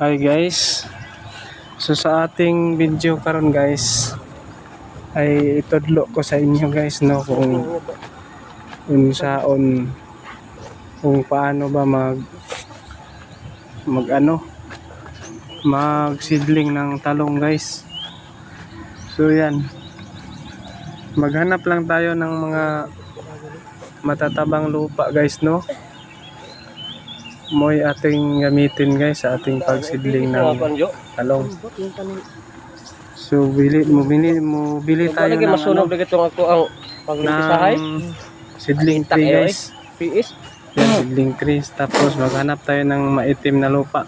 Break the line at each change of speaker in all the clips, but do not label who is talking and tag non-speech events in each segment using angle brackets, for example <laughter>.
Hi guys. So sa ating video karon guys ay itudlo ko sa inyo guys no kung kung saon kung paano ba mag mag ano magsidling ng talong guys. So yan. Maghanap lang tayo ng mga matatabang lupa guys no. Mo'y ating gamitin guys sa ating pagsidling ng talong. So bili mo bili mo bili tayo ng
masunog
ano,
lagi itong ako ang pagnisahay.
ng seedling
Intak
tree guys.
PS.
Yan, seedling trees. Tapos maghanap tayo ng maitim na lupa.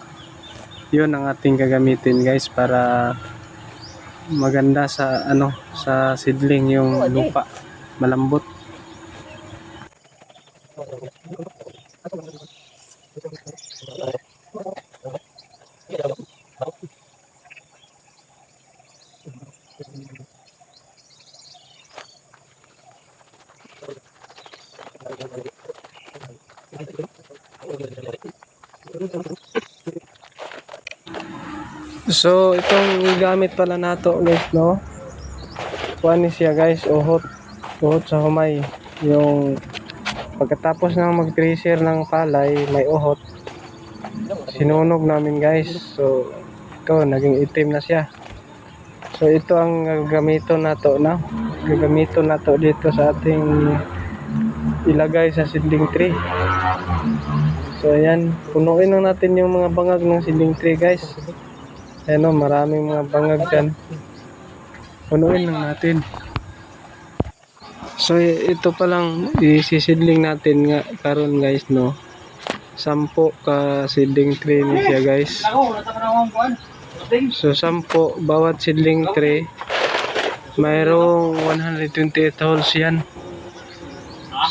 Yun ang ating gagamitin guys para maganda sa ano sa seedling yung lupa. Malambot. So itong gamit pala nato guys no. Kuan ni siya guys, uhot. Uhot sa humay. Yung pagkatapos ng mag-tracer ng palay, may uhot. Sinunog namin guys. So ito, naging itim na siya. So ito ang gagamiton nato na. Gagamiton nato dito sa ating ilagay sa seedling tree. So ayan, punuin lang natin yung mga bangag ng seedling tree guys. Ayan o, maraming mga bangag dyan. Punuin lang natin. So ito pa lang isisidling natin nga karon guys no. Sampo ka seedling tree ni siya guys. So sampo bawat seedling tray mayroong 128 holes yan.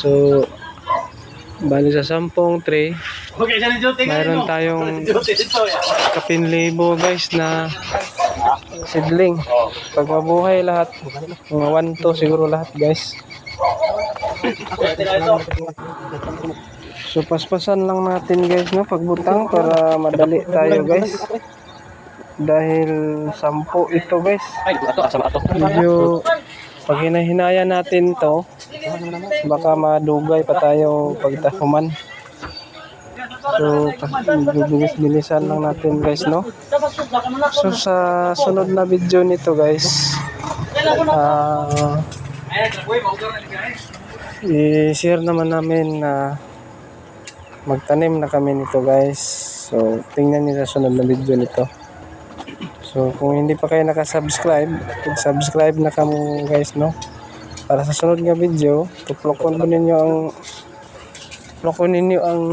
So bali sa sampung tray mayroon tayong kapinlibo guys na seedling. Pag mabuhay lahat, mga 1 to siguro lahat guys. So paspasan lang natin guys no pagbutang para madali tayo guys. Dahil sampo ito guys. Medyo pag hinahinaya natin to baka madugay pa tayo pagtahuman. So bilis-bilisan lang natin guys no. So sa sunod na video nito guys ah i-share naman namin na magtanim na kami nito guys. So tingnan niyo sa sunod na video nito. So kung hindi pa kayo nakasubscribe, subscribe na kamo guys no. Para sa sunod nga video, tuplokon ko ninyo ang tuplokon ninyo ang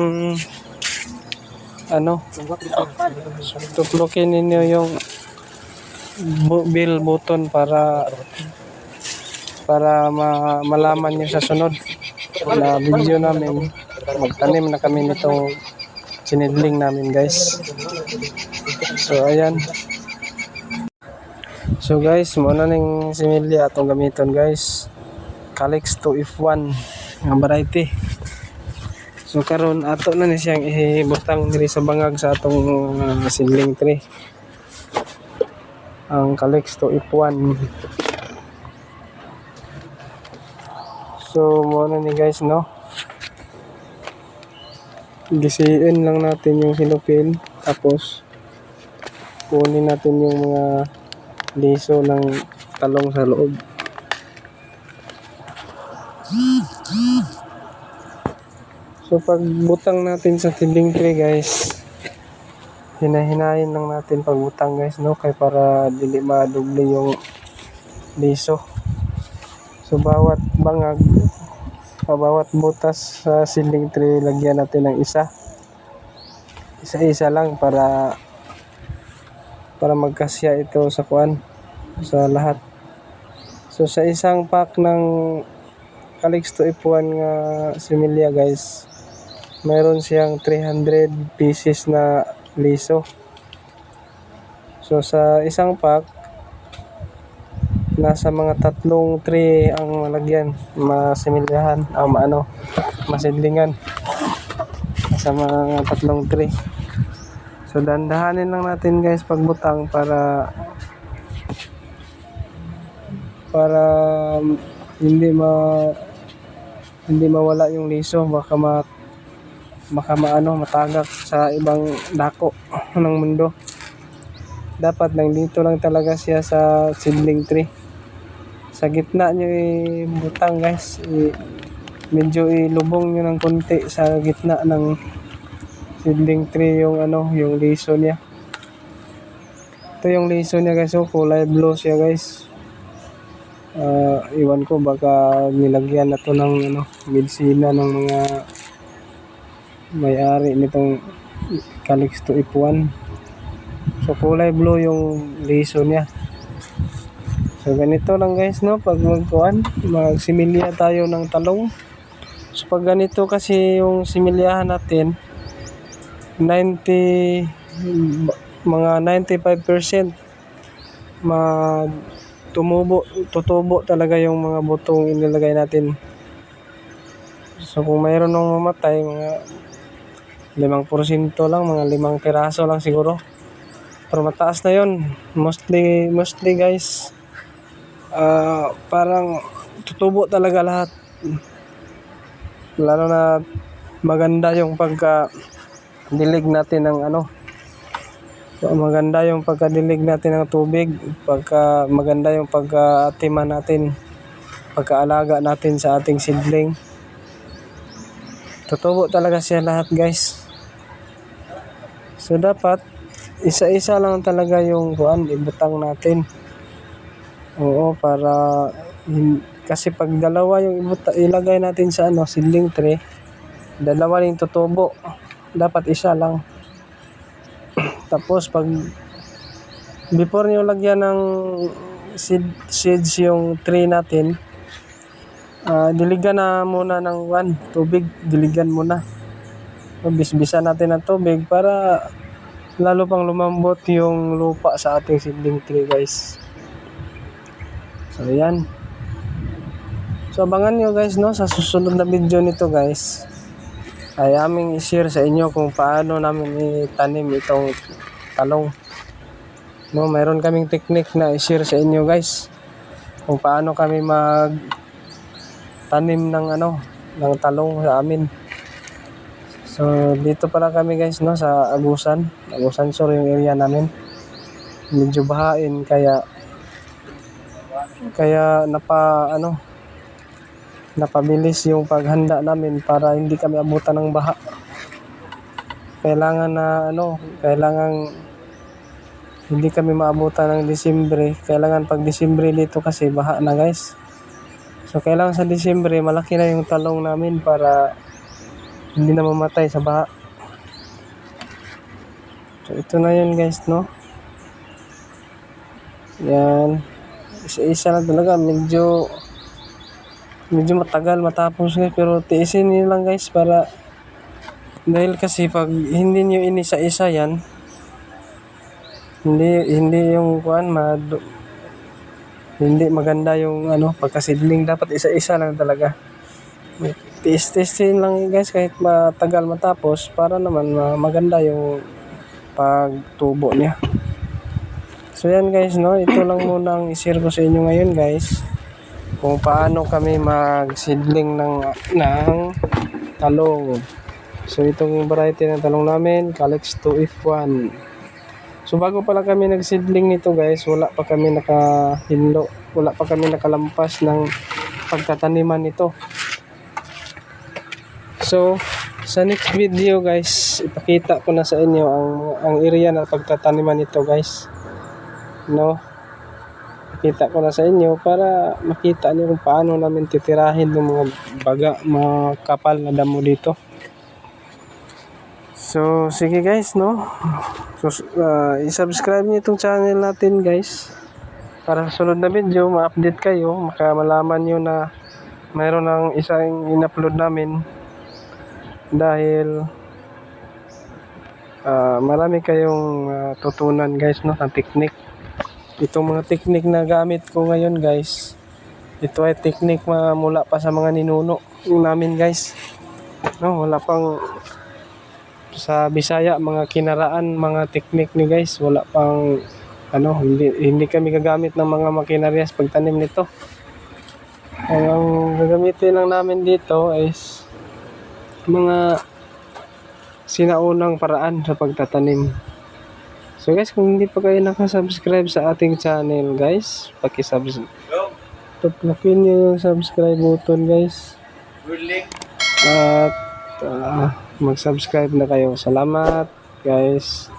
ano tuplokin ninyo yung bill button para para ma- malaman nyo sa sunod na video namin magtanim na kami nitong sinidling namin guys so ayan so guys muna ning similya atong gamiton guys Calix 2F1 nga variety So karon ato na ni siyang ihibutang diri sa bangag sa atong uh, seedling tree. Ang Calix to F1. So mo na ni guys no. Gisiin lang natin yung hinupin tapos kunin natin yung mga liso ng talong sa loob. So pag butang natin sa tinding tray guys, hinahinayin lang natin pag butang guys no kay para dili madubli yung liso. So bawat bangag o bawat butas sa ceiling tray lagyan natin ng isa. Isa-isa lang para para magkasya ito sa kuan sa lahat. So sa isang pack ng Calix to F1 nga similya guys, mayroon siyang 300 pieces na liso. So sa isang pack, nasa mga tatlong tray ang malagyan, masimilyahan, um, ano, masidlingan. Sa mga tatlong tray. So dandahanin lang natin guys pagbutang para para hindi ma hindi mawala yung liso baka ma baka maano matagak sa ibang dako ng mundo dapat lang dito lang talaga siya sa seedling tree sa gitna nyo ibutang guys. I, medyo ilubong nyo ng konti sa gitna ng seedling tree yung ano yung liso niya. Ito yung liso niya guys. Oh, kulay blue siya guys. Ah, iwan ko baka nilagyan na to ng ano medisina ng mga may-ari nitong Calixto F1 so kulay blue yung liso niya so ganito lang guys no? Pag magkuhan magsimilya tayo ng talong. So pag ganito kasi yung similyahan natin 90 mga 95% mag tumubo tutubo talaga yung mga butong inilagay natin. So kung mayroon nung mamatay mga 5% lang mga limang piraso lang siguro. Pero mataas na yon mostly mostly guys ah parang tutubo talaga lahat lalo na maganda yung pagka dilig natin ng ano maganda yung pagkadilig natin ng tubig, pagka maganda yung pagkaatiman natin, pagkaalaga natin sa ating seedling. Tutubo talaga siya lahat guys. So dapat isa-isa lang talaga yung kuan ibutang natin. Oo, para kasi pag dalawa yung ilagay natin sa ano, seedling tray, dalawa yung tutubo. Dapat isa lang. <clears throat> Tapos pag before nyo lagyan ng seed, seeds yung tray natin, ah diligan na muna ng one, tubig, diligan muna. Bisbisan natin ng tubig para lalo pang lumambot yung lupa sa ating seedling tree guys. So yan. So abangan nyo guys no sa susunod na video nito guys ay aming i-share sa inyo kung paano namin itanim itong talong. No, mayroon kaming technique na i-share sa inyo guys. Kung paano kami mag tanim ng ano, ng talong sa amin. So, dito pala kami guys no sa Agusan. Agusan Sur yung area namin. Medyo bahain kaya kaya napa ano napabilis yung paghanda namin para hindi kami abutan ng baha. Kailangan na ano, kailangan hindi kami maabutan ng Disyembre. Kailangan pag Disyembre dito kasi baha na guys. So kailangan sa Disyembre malaki na yung talong namin para hindi na mamatay sa baha. So ito na yun guys no. Yan. Isa-isa lang talaga. Medyo medyo matagal matapos guys pero tiisin niyo lang guys para dahil kasi pag hindi niyo inisa-isa yan hindi hindi yung kuan mad hindi maganda yung ano pagkasidling dapat isa-isa lang talaga tiis-tiisin lang guys kahit matagal matapos para naman ma- maganda yung pagtubo niya so yan guys no ito lang muna ang i-share ko sa inyo ngayon guys kung paano kami mag-seedling ng, ng talong. So itong variety ng talong namin, Calix 2F1. So bago pa lang kami nag-seedling nito guys, wala pa kami nakahinlo, wala pa kami nakalampas ng pagtataniman nito. So sa next video guys, ipakita ko na sa inyo ang ang area na pagtataniman nito guys. No? Kita ko na sa inyo para makita niyo kung paano namin titirahin ng mga baga, mga kapal na damo dito. So, sige guys, no? So, uh, i-subscribe niyo itong channel natin guys. Para sa sunod na video, ma-update kayo, makamalaman niyo na mayroon ng isang in-upload namin dahil ah, marami kayong ah, tutunan guys no ng technique itong mga technique na gamit ko ngayon guys ito ay technique ma mula pa sa mga ninuno namin guys no wala pang sa Bisaya mga kinaraan, mga teknik ni guys, wala pang ano, hindi hindi kami gagamit ng mga makinarias pagtanim nito. Ang gagamitin lang namin dito is mga sinaunang paraan sa pagtatanim. So guys, kung hindi pa kayo nakasubscribe sa ating channel guys, pakisubscribe. Tuklakin nyo yung subscribe button guys. At ah, mag-subscribe na kayo. Salamat guys.